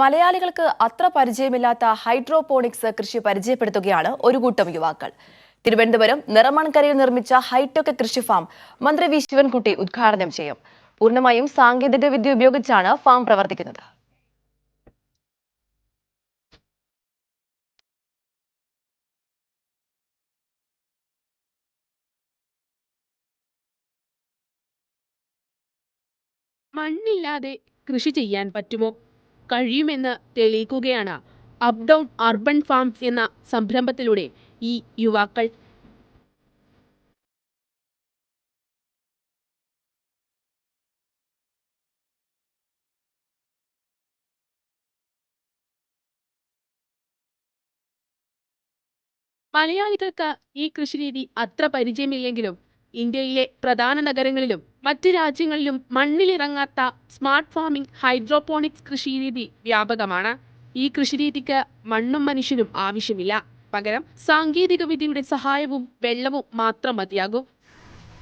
മലയാളികൾക്ക് അത്ര പരിചയമില്ലാത്ത ഹൈഡ്രോപോണിക്സ് കൃഷി പരിചയപ്പെടുത്തുകയാണ് ഒരു കൂട്ടം യുവാക്കൾ. തിരുവനന്തപുരം നിറമൺകരയിൽ നിർമ്മിച്ച ഹൈടെക് കൃഷി ഫാം മന്ത്രി വി ശിവൻകുട്ടി ഉദ്ഘാടനം ചെയ്യും. പൂർണമായും സാങ്കേതിക വിദ്യ ഉപയോഗിച്ചാണ് ഫാം പ്രവർത്തിക്കുന്നത്. മണ്ണില്ലാതെ കൃഷി ചെയ്യാൻ പറ്റുമോ? കഴിയുമെന്ന് തെളിയിക്കുകയാണ്. അപ് ഡൗൺ അർബൻ ഫാംസ് എന്ന സംരംഭത്തിലൂടെ ഈ യുവാക്കൾ മലയാളികൾക്ക് ഈ കൃഷിരീതി അത്ര പരിചയമില്ലെങ്കിലും ഇന്ത്യയിലെ പ്രധാന നഗരങ്ങളിലും മറ്റ് രാജ്യങ്ങളിലും മണ്ണിലിറങ്ങാത്ത സ്മാർട്ട് ഫാമിംഗ് ഹൈഡ്രോപോണിക്സ് കൃഷിരീതി വ്യാപകമാണ്. ഈ കൃഷിരീതിക്ക് മണ്ണും മനുഷ്യനും ആവശ്യമില്ല. പകരം സാങ്കേതിക വിദ്യയുടെ സഹായവും വെള്ളവും മാത്രം മതിയാകും.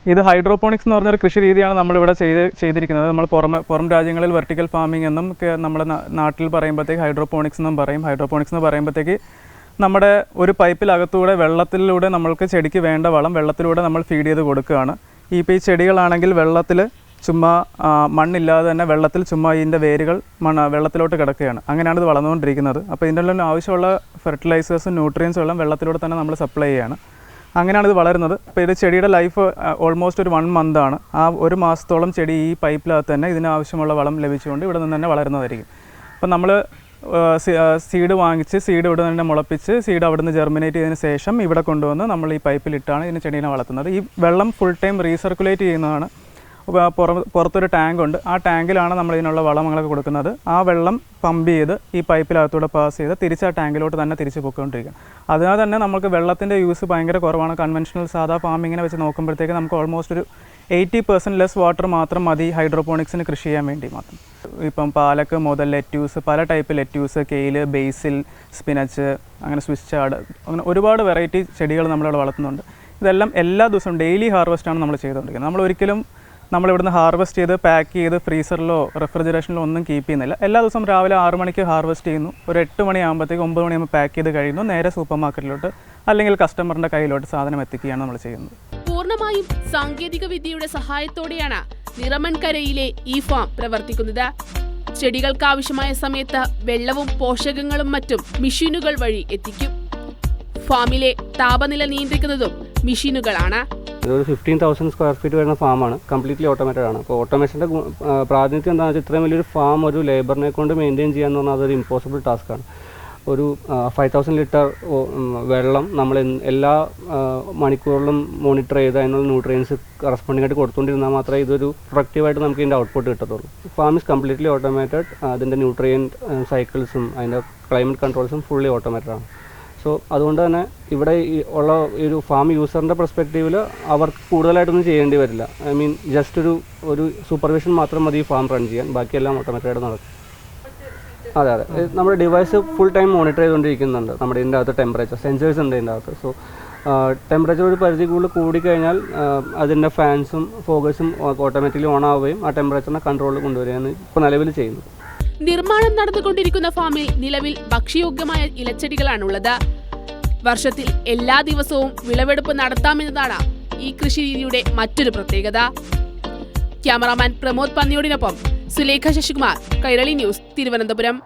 ഇത് ഹൈഡ്രോപോണിക്സ് എന്ന് പറഞ്ഞൊരു കൃഷി രീതിയാണ് നമ്മളിവിടെ ചെയ്ത് ചെയ്തിരിക്കുന്നത്. നമ്മൾ പുറമെ പുറം രാജ്യങ്ങളിൽ വെർട്ടിക്കൽ ഫാമിംഗ് എന്നും നമ്മുടെ നാട്ടിൽ പറയുമ്പോഴത്തേക്ക് ഹൈഡ്രോപോണിക്സ് എന്നും പറയും. ഹൈഡ്രോപോണിക്സ് എന്ന് പറയുമ്പോഴത്തേക്ക് നമ്മുടെ ഒരു പൈപ്പിലകത്തൂടെ വെള്ളത്തിലൂടെ നമ്മൾക്ക് ചെടിക്ക് വേണ്ട വളം വെള്ളത്തിലൂടെ നമ്മൾ ഫീഡ് ചെയ്ത് കൊടുക്കുകയാണ്. ഈ ഇപ്പോൾ ഈ ചെടികളാണെങ്കിൽ വെള്ളത്തിൽ ചുമ്മാ മണ്ണില്ലാതെ തന്നെ വെള്ളത്തിൽ ചുമ്മാ ഇതിന്റെ വേരുകൾ മണ്ണ് വെള്ളത്തിലോട്ട് കിടക്കുകയാണ്. അങ്ങനെയാണ് ഇത് വളർന്നുകൊണ്ടിരിക്കുന്നത്. അപ്പോൾ ഇതിന്റെ എല്ലാം ആവശ്യമുള്ള ഫെർട്ടിലൈസേഴ്സും ന്യൂട്രിയൻസും എല്ലാം വെള്ളത്തിലൂടെ തന്നെ നമ്മൾ സപ്ലൈ ചെയ്യാണ് അങ്ങനെയാണ് ഇത് വളരുന്നത്. അപ്പോൾ ഇത് ചെടിയുടെ ലൈഫ് ഓൾമോസ്റ്റ് ഒരു വൺ മന്ത് ആണ്. ആ ഒരു മാസത്തോളം ചെടി ഈ പൈപ്പിലകത്ത് തന്നെ ഇതിന് ആവശ്യമുള്ള വളം ലഭിച്ചുകൊണ്ട് ഇവിടെ നിന്ന് തന്നെ വളരുന്നതായിരിക്കും. അപ്പോൾ നമ്മൾ സീഡ് വാങ്ങിച്ച് സീഡ് ഇവിടെ തന്നെ മുളപ്പിച്ച് സീഡ് അവിടെ നിന്ന് ജെർമിനേറ്റ് ചെയ്തതിന് ശേഷം ഇവിടെ കൊണ്ടുവന്ന് നമ്മൾ ഈ പൈപ്പിലിട്ടാണ് ഇതിന് ചെടീനെ വളർത്തുന്നത്. ഈ വെള്ളം ഫുൾ ടൈം റീസർക്കുലേറ്റ് ചെയ്യുന്നതാണ് പുറത്തൊരു ടാങ്ക് ഉണ്ട്. ആ ടാങ്കിലാണ് നമ്മൾ ഇതിനുള്ള വളങ്ങളൊക്കെ കൊടുക്കുന്നത്. ആ വെള്ളം പമ്പ് ചെയ്ത് ഈ പൈപ്പിനകത്തൂടെ പാസ് ചെയ്ത് തിരിച്ച് ആ ടാങ്കിലോട്ട് തന്നെ തിരിച്ച് പൊക്കൊണ്ടിരിക്കുക അതിനാൽ തന്നെ നമുക്ക് വെള്ളത്തിന്റെ യൂസ് ഭയങ്കര കുറവാണ്. കൺവെൻഷണൽ സാധാ ഫാമിങ്ങിനെ വെച്ച് നോക്കുമ്പോഴത്തേക്ക് നമുക്ക് ഓൾമോസ്റ്റ് ഒരു എയ്റ്റി പെർസെന്റ് ലെസ് വാട്ടർ മാത്രം മതി ഹൈഡ്രോപോണിക്സിന് കൃഷി ചെയ്യാൻ വേണ്ടി മാത്രം. ഇപ്പം പാലക്ക് മുതൽ ലെറ്റ്യൂസ് പല ടൈപ്പ് ലെറ്റ്യൂസ് കെയിൽ ബേസിൽ സ്പിനച്ച് അങ്ങനെ സ്വിസ് ചാട് അങ്ങനെ ഒരുപാട് വെറൈറ്റി ചെടികൾ നമ്മളിവിടെ വളർത്തുന്നുണ്ട്. ഇതെല്ലാം എല്ലാ ദിവസവും ഡെയിലി ഹാർവെസ്റ്റാണ് നമ്മൾ ചെയ്തുകൊണ്ടിരിക്കുന്നത്. നമ്മൾ ഒരിക്കലും നമ്മൾ ഇവിടുന്ന് ഹാർവെസ്റ്റ് ചെയ്ത് പാക്ക് ചെയ്ത് ഫ്രീസറിലോ റെഫ്രിജറേഷനിലോ ഒന്നും കീപ്പ് ചെയ്യുന്നില്ല. എല്ലാ ദിവസവും രാവിലെ ആറ് മണിക്ക് ഹാർവെസ്റ്റ് ചെയ്യുന്നു. ഒരു എട്ട് മണിയാകുമ്പോഴത്തേക്ക് ഒമ്പത് മണിയാകുമ്പോൾ പാക്ക് ചെയ്ത് കഴിയുന്നു. നേരെ സൂപ്പർ മാർക്കറ്റിലോട്ട് അല്ലെങ്കിൽ കസ്റ്റമറിന്റെ കയ്യിലോട്ട് സാധനം എത്തിക്കുകയാണ് നമ്മൾ ചെയ്യുന്നത്. പൂർണമായും സാങ്കേതിക വിദ്യയുടെ സഹായത്തോടെയാണ് നിറമൺകരയിലെ ഈ ഫാം പ്രവർത്തിക്കുന്നത്. ചെടികൾക്ക് ആവശ്യമായ സമയത്ത് വെള്ളവും പോഷകങ്ങളും മറ്റും മെഷീനുകൾ വഴി എത്തിക്കും. ഫാമിലെ താപനില നിയന്ത്രിക്കുന്നതും മെഷീനുകളാണ് ഇതൊരു ഫിഫ്റ്റീൻ തൗസൻഡ് സ്ക്വയർ ഫീറ്റ് വരുന്ന ഫാമാണ് കംപ്ലീറ്റ്ലി ഓട്ടോമേറ്റഡ് ആണ്. അപ്പോൾ ഓട്ടോമേഷന്റെ പ്രാതിനിധ്യം എന്താണെന്ന് വെച്ചാൽ ഇത്രയും വലിയൊരു ഫാം ഒരു ലേബറിനെ കൊണ്ട് മെയിന്റെയിൻ ചെയ്യുക എന്ന് പറഞ്ഞാൽ അതൊരു ഇമ്പോസിബിൾ ടാസ്ക്കാണ് ഒരു ഫൈവ് തൗസൻഡ് ലിറ്റർ വെള്ളം നമ്മൾ എല്ലാ മണിക്കൂറിലും മോണിറ്റർ ചെയ്ത് അതിനുള്ള ന്യൂട്രിയൻസ് കറസ്പോണ്ടിങ് ആയിട്ട് കൊടുത്തുകൊണ്ടിരുന്നാൽ മാത്രമേ ഇതൊരു പ്രൊഡക്റ്റീവായിട്ട് നമുക്ക് ഇതിന്റെ ഔട്ട്പുട്ട് കിട്ടത്തുള്ളൂ. ഫാം ഇസ് കംപ്ലീറ്റ്ലി ഓട്ടോമേറ്റഡ് അതിന്റെ ന്യൂട്രിയൻ സൈക്കിൾസും അതിന്റെ ക്ലൈമറ്റ് കൺട്രോൾസും ഫുള്ളി ഓട്ടോമേറ്റഡ് ആണ്. സോ അതുകൊണ്ട് തന്നെ ഇവിടെ ഉള്ള ഒരു ഫാം യൂസറിന്റെ പെർസ്പെക്റ്റീവിൽ അവർക്ക് കൂടുതലായിട്ടൊന്നും ചെയ്യേണ്ടി വരില്ല. ഐ മീൻ ജസ്റ്റ് ഒരു ഒരു സൂപ്പർവിഷൻ മാത്രം മതി ഫാം റൺ ചെയ്യാൻ. ബാക്കിയെല്ലാം ഓട്ടോമാറ്റിക്കായിട്ട് നടക്കും. അതെ അതെ. നമ്മുടെ ഡിവൈസ് ഫുൾ ടൈം മോണിറ്റർ ചെയ്തുകൊണ്ടിരിക്കുന്നുണ്ട്. നമ്മുടെ ഇതിന്റെ അകത്ത് ടെമ്പറേച്ചർ സെൻസേഴ്സ് ഉണ്ട് ഇതിന്റെ അകത്ത്. സോ ടെമ്പറേച്ചർ ഒരു പരിധി കൂടുതൽ കൂടിക്കഴിഞ്ഞാൽ അതിന്റെ ഫാൻസും ഫോഗസും ഓട്ടോമാറ്റിക്കലി ഓൺ ആവുകയും ആ ടെമ്പറേച്ചറിനെ കൺട്രോളിൽ കൊണ്ടുവരികയാണ് ഇപ്പോൾ നിലവിൽ ചെയ്യുന്നത്. നിർമ്മാണം നടന്നുകൊണ്ടിരിക്കുന്ന ഫാമിൽ നിലവിൽ ഭക്ഷ്യയോഗ്യമായ ഇലച്ചെടികളാണുള്ളത്. വർഷത്തിൽ എല്ലാ ദിവസവും വിളവെടുപ്പ് നടത്താമെന്നതാണ് ഈ കൃഷി രീതിയുടെ മറ്റൊരു പ്രത്യേകത. ക്യാമറാമാൻ പ്രമോദ് പന്നിയോടിനൊപ്പം സുലേഖ ശശികുമാർ കൈരളി ന്യൂസ് തിരുവനന്തപുരം.